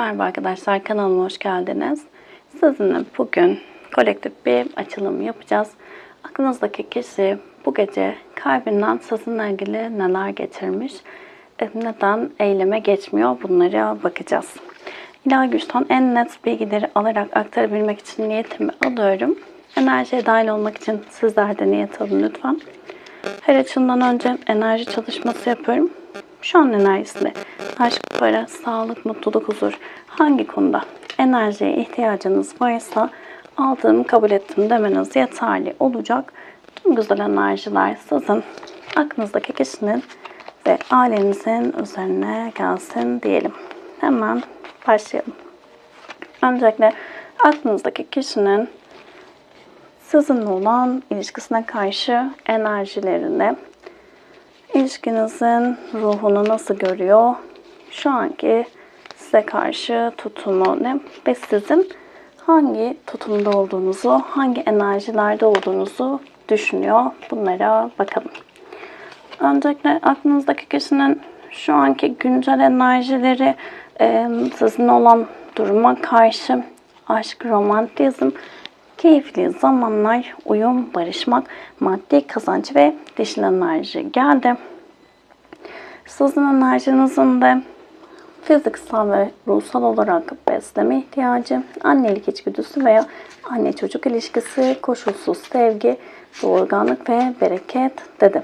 Merhaba arkadaşlar kanalıma hoş geldiniz. Sizinle bugün kolektif bir açılım yapacağız. Aklınızdaki kişi bu gece kalbinden sizinle ilgili neler getirmiş, e, neden eyleme geçmiyor bunlara bakacağız. İlahi güçten en net bilgileri alarak aktarabilmek için niyetimi alıyorum. Enerjiye dahil olmak için sizler de niyet alın lütfen. Her açımdan önce enerji çalışması yapıyorum. Şu an enerjisinde aşk, para, sağlık, mutluluk, huzur hangi konuda enerjiye ihtiyacınız varsa aldığım, kabul ettim demeniz yeterli olacak. Tüm güzel enerjiler sizin aklınızdaki kişinin ve ailenizin üzerine gelsin diyelim. Hemen başlayalım. Öncelikle aklınızdaki kişinin sizinle olan ilişkisine karşı enerjilerini, ilişkinizin ruhunu nasıl görüyor, şu anki size karşı tutumu ne ve sizin hangi tutumda olduğunuzu, hangi enerjilerde olduğunuzu düşünüyor. Bunlara bakalım. Öncelikle aklınızdaki kişinin şu anki güncel enerjileri, sizinle olan duruma karşı aşk, romantizm, keyifli zamanlar, uyum, barışmak, maddi kazanç ve dişil enerji geldi. Sizin enerjinizin de fiziksel ve ruhsal olarak besleme ihtiyacı, annelik içgüdüsü veya anne çocuk ilişkisi, koşulsuz sevgi, doğurganlık ve bereket dedi.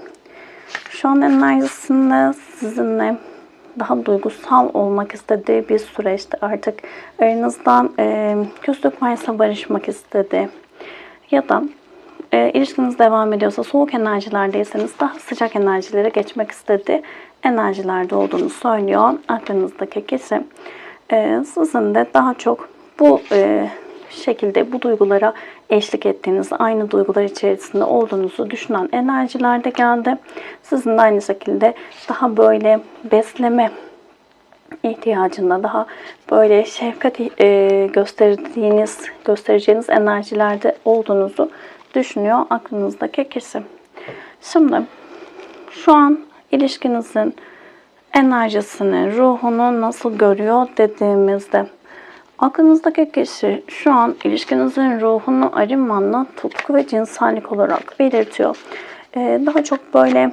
Şu an enerjisinde sizinle daha duygusal olmak istediği bir süreçte artık aranızdan e, küslük varsa barışmak istedi. Ya da e, ilişkiniz devam ediyorsa soğuk enerjilerdeyseniz daha sıcak enerjilere geçmek istedi. Enerjilerde olduğunu söylüyor. Aklınızdaki kişi e, sizin de daha çok bu e, şekilde bu duygulara eşlik ettiğiniz, aynı duygular içerisinde olduğunuzu düşünen enerjilerde geldi. Sizin de aynı şekilde daha böyle besleme ihtiyacında daha böyle şefkat e, gösterdiğiniz, göstereceğiniz enerjilerde olduğunuzu düşünüyor aklınızdaki kişi. Şimdi şu an ilişkinizin enerjisini, ruhunu nasıl görüyor dediğimizde aklınızdaki kişi şu an ilişkinizin ruhunu arınmanla tutku ve cinsellik olarak belirtiyor. Ee, daha çok böyle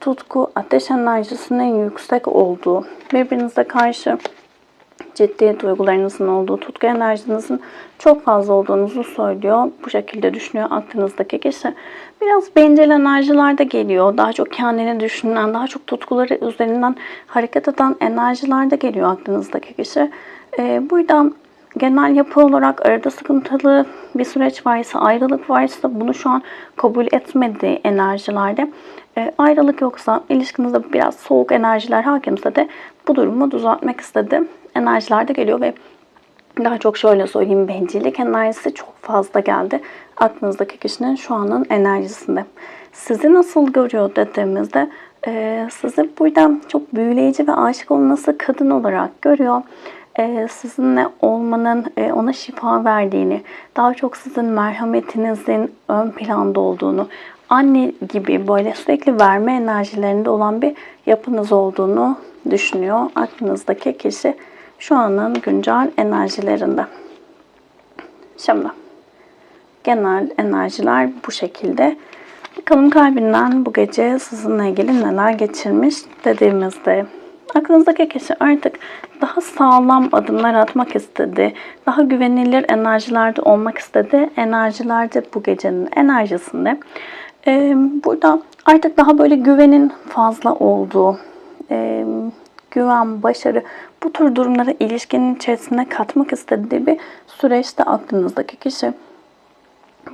tutku, ateş enerjisinin yüksek olduğu, birbirinize karşı ciddi duygularınızın olduğu, tutku enerjinizin çok fazla olduğunuzu söylüyor. Bu şekilde düşünüyor aklınızdaki kişi. Biraz bencil enerjiler de geliyor. Daha çok kendini düşünen, daha çok tutkuları üzerinden hareket eden enerjiler de geliyor aklınızdaki kişi. Ee, burada genel yapı olarak arada sıkıntılı bir süreç varsa, ayrılık varsa bunu şu an kabul etmediği enerjilerde e, ayrılık yoksa ilişkinizde biraz soğuk enerjiler hakimse de bu durumu düzeltmek istedi. Enerjiler de geliyor ve daha çok şöyle söyleyeyim bencillik enerjisi çok fazla geldi. Aklınızdaki kişinin şu anın enerjisinde. Sizi nasıl görüyor dediğimizde e, sizi burada çok büyüleyici ve aşık olması kadın olarak görüyor e, sizinle olmanın e, ona şifa verdiğini, daha çok sizin merhametinizin ön planda olduğunu, anne gibi böyle sürekli verme enerjilerinde olan bir yapınız olduğunu düşünüyor. Aklınızdaki kişi şu anın güncel enerjilerinde. Şimdi genel enerjiler bu şekilde. Bakalım kalbinden bu gece sizinle ilgili neler geçirmiş dediğimizde aklınızdaki kişi artık daha sağlam adımlar atmak istedi. Daha güvenilir enerjilerde olmak istedi. Enerjilerde bu gecenin enerjisinde. Ee, burada artık daha böyle güvenin fazla olduğu, e, güven, başarı bu tür durumları ilişkinin içerisine katmak istediği bir süreçte aklınızdaki kişi.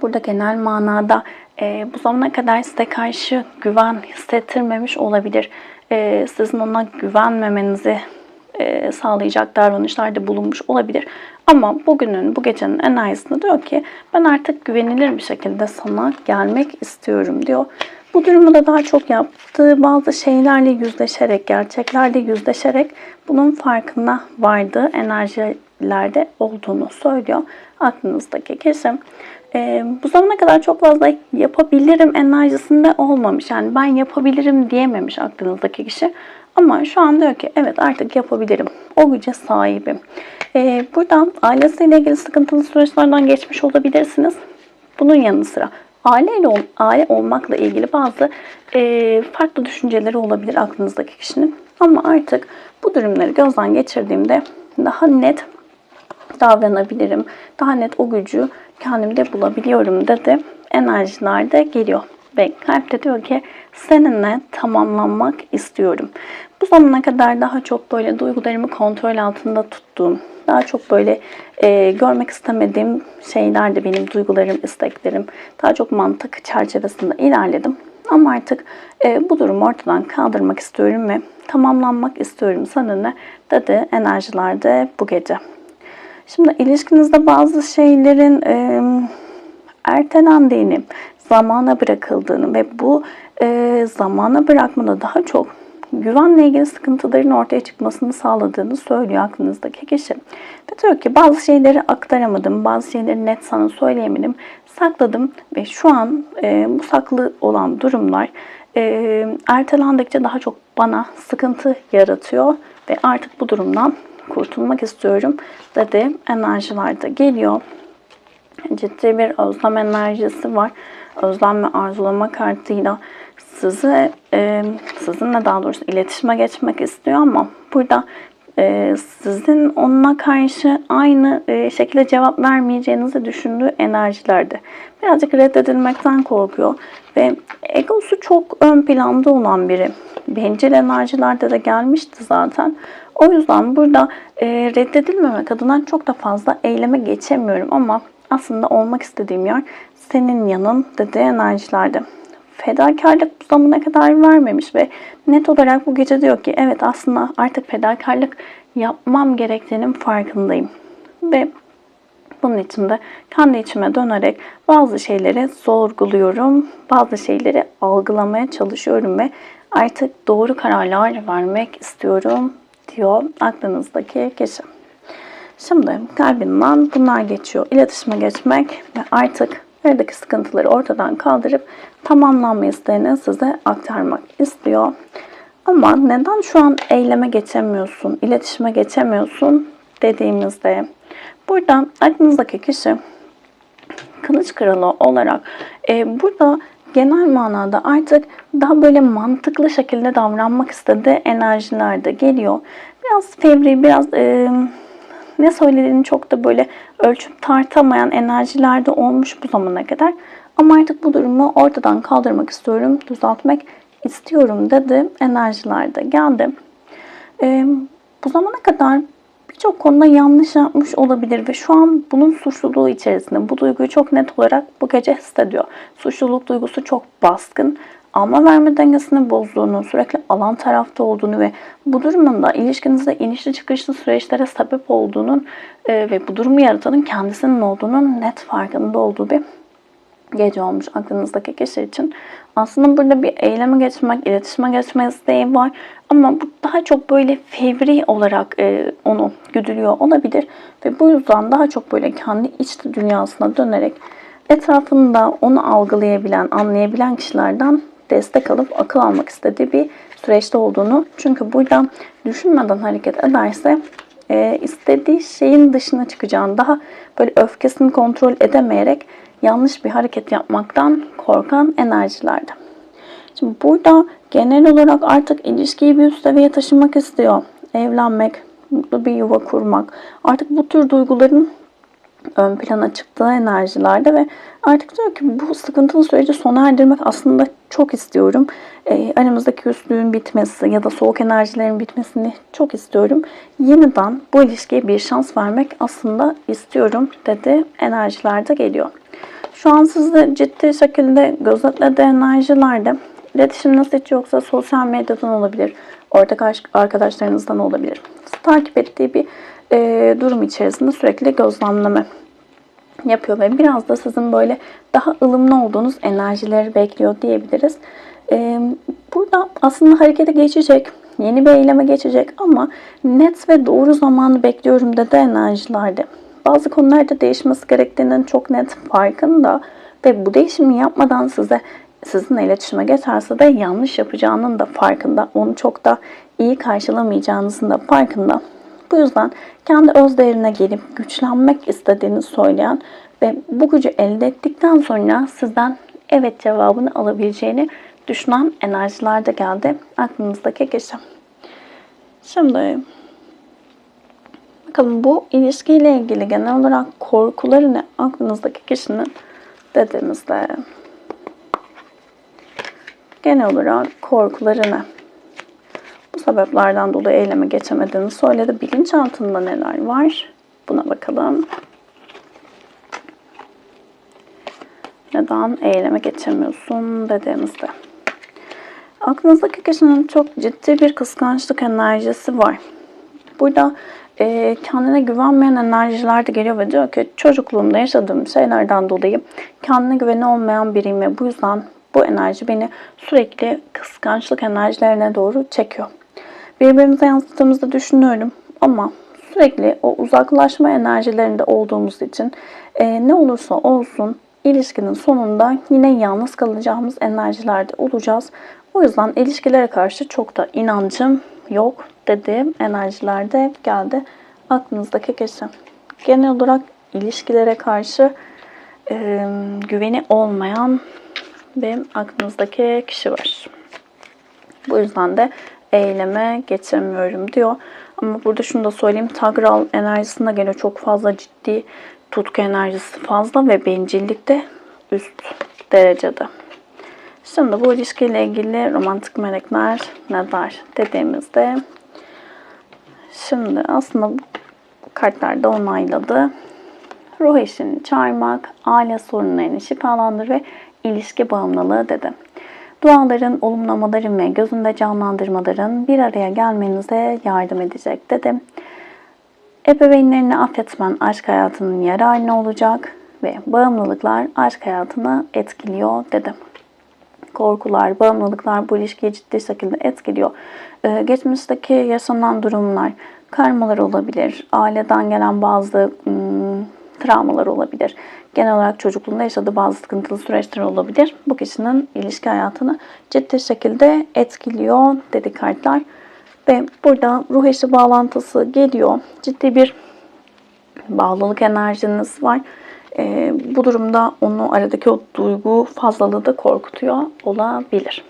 Burada genel manada e, bu zamana kadar size karşı güven hissettirmemiş olabilir. E, sizin ona güvenmemenizi e, sağlayacak davranışlarda bulunmuş olabilir. Ama bugünün, bu gecenin enerjisinde diyor ki ben artık güvenilir bir şekilde sana gelmek istiyorum diyor. Bu durumu da daha çok yaptığı bazı şeylerle yüzleşerek, gerçeklerle yüzleşerek bunun farkına vardığı enerjilerde olduğunu söylüyor aklınızdaki kişi. Ee, bu zamana kadar çok fazla yapabilirim enerjisinde olmamış. Yani ben yapabilirim diyememiş aklınızdaki kişi. Ama şu an diyor ki evet artık yapabilirim. O güce sahibim. Ee, buradan ailesiyle ilgili sıkıntılı süreçlerden geçmiş olabilirsiniz. Bunun yanı sıra aileyle ol- aile olmakla ilgili bazı e, farklı düşünceleri olabilir aklınızdaki kişinin. Ama artık bu durumları gözden geçirdiğimde daha net davranabilirim. Daha net o gücü kendimde bulabiliyorum dedi. Enerjilerde geliyor. Ve kalp de diyor ki seninle tamamlanmak istiyorum. Bu zamana kadar daha çok böyle duygularımı kontrol altında tuttuğum, daha çok böyle e, görmek istemediğim şeyler de benim duygularım, isteklerim. Daha çok mantık çerçevesinde ilerledim. Ama artık e, bu durumu ortadan kaldırmak istiyorum ve tamamlanmak istiyorum seninle dedi enerjilerde bu gece. Şimdi ilişkinizde bazı şeylerin e, ertelendiğini, zamana bırakıldığını ve bu e, zamana bırakmada daha çok güvenle ilgili sıkıntıların ortaya çıkmasını sağladığını söylüyor aklınızdaki kişi. Ve diyor ki bazı şeyleri aktaramadım, bazı şeyleri net sana söyleyemedim, sakladım ve şu an e, bu saklı olan durumlar e, ertelendikçe daha çok bana sıkıntı yaratıyor ve artık bu durumdan kurtulmak istiyorum dedi. Enerjilerde geliyor. Ciddi bir özlem enerjisi var. Özlem ve arzulama kartıyla sizi e, sizinle daha doğrusu iletişime geçmek istiyor ama burada e, sizin onunla karşı aynı e, şekilde cevap vermeyeceğinizi düşündüğü enerjilerde. Birazcık reddedilmekten korkuyor ve egosu çok ön planda olan biri. Bencil enerjilerde de gelmişti zaten. O yüzden burada e, reddedilmemek adına çok da fazla eyleme geçemiyorum ama aslında olmak istediğim yer senin yanın dediği enerjilerde. Fedakarlık bu zamana kadar vermemiş ve net olarak bu gece diyor ki evet aslında artık fedakarlık yapmam gerektiğinin farkındayım. Ve bunun için de kendi içime dönerek bazı şeyleri sorguluyorum, bazı şeyleri algılamaya çalışıyorum ve artık doğru kararlar vermek istiyorum diyor aklınızdaki kişi. Şimdi kalbinden bunlar geçiyor. İletişime geçmek ve artık aradaki sıkıntıları ortadan kaldırıp tamamlanma isteğini size aktarmak istiyor. Ama neden şu an eyleme geçemiyorsun, iletişime geçemiyorsun dediğimizde burada aklınızdaki kişi kılıç kralı olarak e, burada genel manada artık daha böyle mantıklı şekilde davranmak istediği enerjiler de geliyor. Biraz fevri, biraz e, ne söylediğini çok da böyle ölçüp tartamayan enerjilerde olmuş bu zamana kadar. Ama artık bu durumu ortadan kaldırmak istiyorum, düzeltmek istiyorum dedi. Enerjilerde geldi. Ee, bu zamana kadar birçok konuda yanlış yapmış olabilir ve şu an bunun suçluluğu içerisinde. Bu duyguyu çok net olarak bu gece hissediyor. Suçluluk duygusu çok baskın alma verme dengesini bozduğunu, sürekli alan tarafta olduğunu ve bu durumun da ilişkinizde inişli çıkışlı süreçlere sebep olduğunun e, ve bu durumu yaratanın kendisinin olduğunun net farkında olduğu bir gece olmuş aklınızdaki kişi için. Aslında burada bir eyleme geçmek, iletişime geçme isteği var. Ama bu daha çok böyle fevri olarak e, onu güdülüyor olabilir. Ve bu yüzden daha çok böyle kendi iç dünyasına dönerek etrafında onu algılayabilen, anlayabilen kişilerden destek alıp akıl almak istediği bir süreçte olduğunu. Çünkü burada düşünmeden hareket ederse e, istediği şeyin dışına çıkacağını, daha böyle öfkesini kontrol edemeyerek yanlış bir hareket yapmaktan korkan enerjilerde. Şimdi burada genel olarak artık ilişkiyi bir üst seviyeye taşımak istiyor. Evlenmek, mutlu bir yuva kurmak. Artık bu tür duyguların ön plana çıktığı enerjilerde ve artık diyor ki bu sıkıntılı süreci sona erdirmek aslında çok istiyorum. E, aramızdaki üstlüğün bitmesi ya da soğuk enerjilerin bitmesini çok istiyorum. Yeniden bu ilişkiye bir şans vermek aslında istiyorum dedi enerjilerde geliyor. Şu an sizde ciddi şekilde gözetlediği enerjilerde iletişiminiz hiç yoksa sosyal medyadan olabilir, ortak arkadaşlarınızdan olabilir. Takip ettiği bir e, durum içerisinde sürekli gözlemleme yapıyor ve biraz da sizin böyle daha ılımlı olduğunuz enerjileri bekliyor diyebiliriz. E, burada aslında harekete geçecek, yeni bir eyleme geçecek ama net ve doğru zamanı bekliyorum dedi enerjilerde. Bazı konularda değişmesi gerektiğinin çok net farkında ve bu değişimi yapmadan size sizinle iletişime geçerse de yanlış yapacağının da farkında. Onu çok da iyi karşılamayacağınızın da farkında. Bu yüzden kendi öz değerine gelip güçlenmek istediğini söyleyen ve bu gücü elde ettikten sonra sizden evet cevabını alabileceğini düşünen enerjiler de geldi aklınızdaki kişi. Şimdi bakalım bu ilişkiyle ilgili genel olarak korkuları ne aklınızdaki kişinin dediğimizde genel olarak korkuları ne? Bu sebeplerden dolayı eyleme geçemediğini söyledi. Bilinçaltında neler var? Buna bakalım. Neden eyleme geçemiyorsun dediğimizde. Aklınızdaki kişinin çok ciddi bir kıskançlık enerjisi var. Burada e, kendine güvenmeyen enerjiler de geliyor ve diyor ki çocukluğumda yaşadığım şeylerden dolayı kendine güveni olmayan biriyim ve bu yüzden bu enerji beni sürekli kıskançlık enerjilerine doğru çekiyor. Birbirimize yansıttığımızda düşünüyorum ama sürekli o uzaklaşma enerjilerinde olduğumuz için e, ne olursa olsun ilişkinin sonunda yine yalnız kalacağımız enerjilerde olacağız. O yüzden ilişkilere karşı çok da inancım yok dediğim enerjilerde geldi aklınızdaki kişi. Genel olarak ilişkilere karşı e, güveni olmayan benim aklınızdaki kişi var. Bu yüzden de eyleme geçemiyorum diyor. Ama burada şunu da söyleyeyim. Tagral enerjisinde gene çok fazla ciddi tutku enerjisi fazla ve bencillik de üst derecede. Şimdi bu ilişkiyle ilgili romantik melekler ne der dediğimizde şimdi aslında bu kartlar da onayladı. Ruh eşini çağırmak, aile sorunlarını şifalandır ve ilişki bağımlılığı dedi. Duaların, olumlamaların ve gözünde canlandırmaların bir araya gelmenize yardım edecek dedi. Ebeveynlerini affetmen aşk hayatının yararına olacak ve bağımlılıklar aşk hayatını etkiliyor dedi. Korkular, bağımlılıklar bu ilişkiyi ciddi şekilde etkiliyor. Ee, geçmişteki yaşanan durumlar, karmalar olabilir, aileden gelen bazı ım, travmalar olabilir. Genel olarak çocukluğunda yaşadığı bazı sıkıntılı süreçler olabilir. Bu kişinin ilişki hayatını ciddi şekilde etkiliyor dedi kartlar. Ve burada ruh eşi bağlantısı geliyor. Ciddi bir bağlılık enerjiniz var. Ee, bu durumda onu aradaki o duygu fazlalığı da korkutuyor olabilir.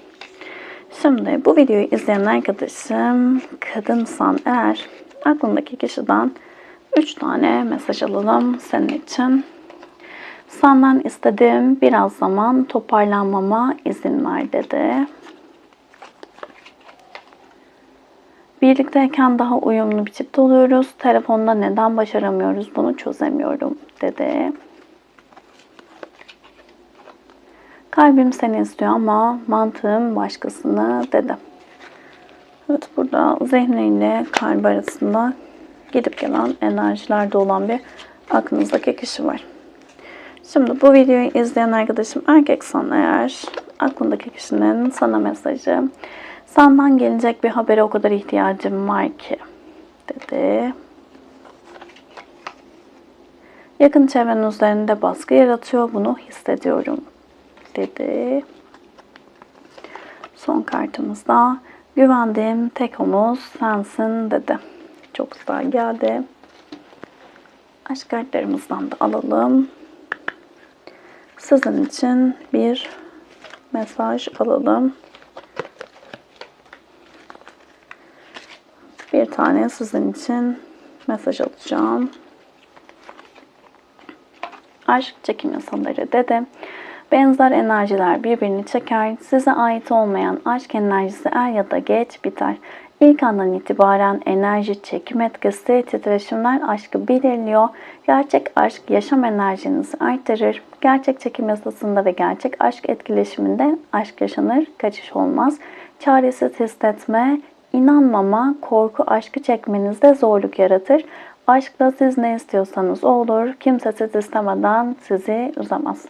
Şimdi bu videoyu izleyen arkadaşım kadınsan eğer aklındaki kişiden 3 tane mesaj alalım senin için. Senden istediğim biraz zaman toparlanmama izin ver dedi. Birlikteyken daha uyumlu bir çift oluyoruz. Telefonda neden başaramıyoruz bunu çözemiyorum dedi. Kalbim seni istiyor ama mantığım başkasını dedi. Evet burada zihniyle kalbi arasında gidip gelen enerjilerde olan bir aklınızdaki kişi var. Şimdi bu videoyu izleyen arkadaşım erkeksen eğer aklındaki kişinin sana mesajı senden gelecek bir habere o kadar ihtiyacım var ki dedi. Yakın çevrenin üzerinde baskı yaratıyor. Bunu hissediyorum dedi. Son kartımızda güvendiğim tek omuz sensin dedi. Çok güzel geldi. Aşk kartlarımızdan da alalım. Sizin için bir mesaj alalım. Bir tane sizin için mesaj alacağım. Aşk çekim yasaları dedi. Benzer enerjiler birbirini çeker. Size ait olmayan aşk enerjisi er ya da geç biter. İlk andan itibaren enerji, çekim etkisi, titreşimler aşkı belirliyor. Gerçek aşk yaşam enerjinizi arttırır. Gerçek çekim yasasında ve gerçek aşk etkileşiminde aşk yaşanır, kaçış olmaz. Çaresiz hissetme, inanmama, korku aşkı çekmenizde zorluk yaratır. Aşkla siz ne istiyorsanız olur. Kimse siz istemeden sizi üzemez.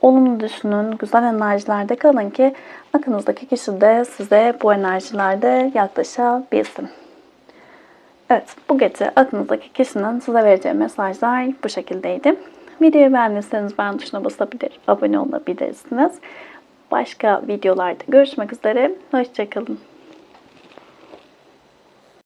Olumlu düşünün, güzel enerjilerde kalın ki aklınızdaki kişi de size bu enerjilerde yaklaşabilsin. Evet, bu gece aklınızdaki kişinin size vereceği mesajlar bu şekildeydi. Videoyu beğendiyseniz beğen tuşuna basabilir, abone olabilirsiniz. Başka videolarda görüşmek üzere. Hoşçakalın.